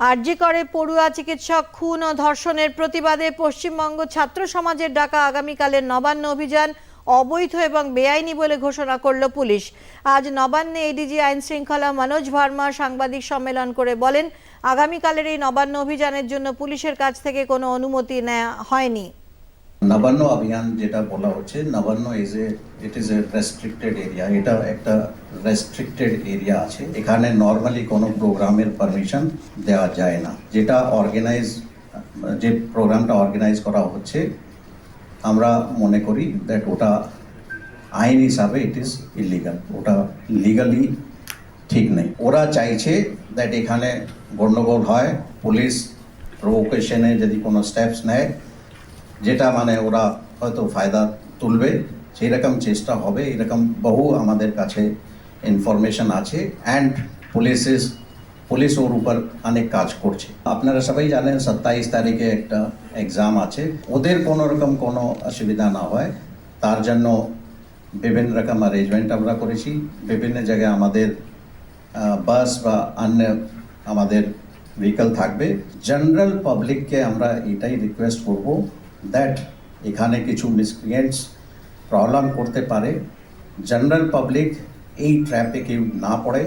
আরজি করে পড়ুয়া চিকিৎসক খুন ও ধর্ষণের প্রতিবাদে পশ্চিমবঙ্গ ছাত্র সমাজের ডাকা আগামীকালের নবান্ন অভিযান অবৈধ এবং বেআইনি বলে ঘোষণা করল পুলিশ। আজ নবান্নে এডিজি আইন শৃঙ্খলা মনোজ ভার্মা সাংবাদিক সম্মেলন করে বলেন, আগামীকালের এই নবান্ন অভিযানের জন্য পুলিশের কাছ থেকে কোনো অনুমতি নেওয়া হয়নি। নবান্ন অভিযান যেটা বলা হচ্ছে, Nabanna is a it is a restricted area এটা একটা রেস্ট্রিক্টেড এরিয়া আছে। এখানে নর্মালি কোনো প্রোগ্রামের পারমিশন দেওয়া যায় না। যেটা অর্গানাইজ যে প্রোগ্রামটা অর্গানাইজ করা হচ্ছে, আমরা মনে করি দ্যাট ওটা আইন হিসাবে ইট ইজ ইলিগাল ওটা লিগালি ঠিক নেই। ওরা চাইছে দ্যাট এখানে গণ্ডগোল হয়, পুলিশ প্রভোকেশনে যদি কোনো স্টেপস নেয় যেটা মানে ওরা হয়তো ফায়দা তুলবে সেই রকম চেষ্টা হবে, এরকম বহু আমাদের কাছে ইনফরমেশন আছে অ্যান্ড পুলিশ ইজ পুলিশ ওর উপর অনেক কাজ করছে। আপনারা সবাই জানেন, সাতাইশ তারিখে একটা এক্সাম আছে। ওদের কোনো রকম কোনো অসুবিধা না হয়। তার জন্য বিভিন্ন রকম অ্যারেঞ্জমেন্ট আমরা করেছি। বিভিন্ন জায়গায় আমাদের বাস বা অন্য আমাদের ভেহিকল থাকবে। জেনারেল পাবলিককে আমরা এটাই রিকোয়েস্ট করব দ্যাট এখানে কিছু মিসক্রিয়েন্টস প্রবলেম করতে পারে। জেনারেল পাবলিক এই ট্র্যাপে কেউ না পড়ে।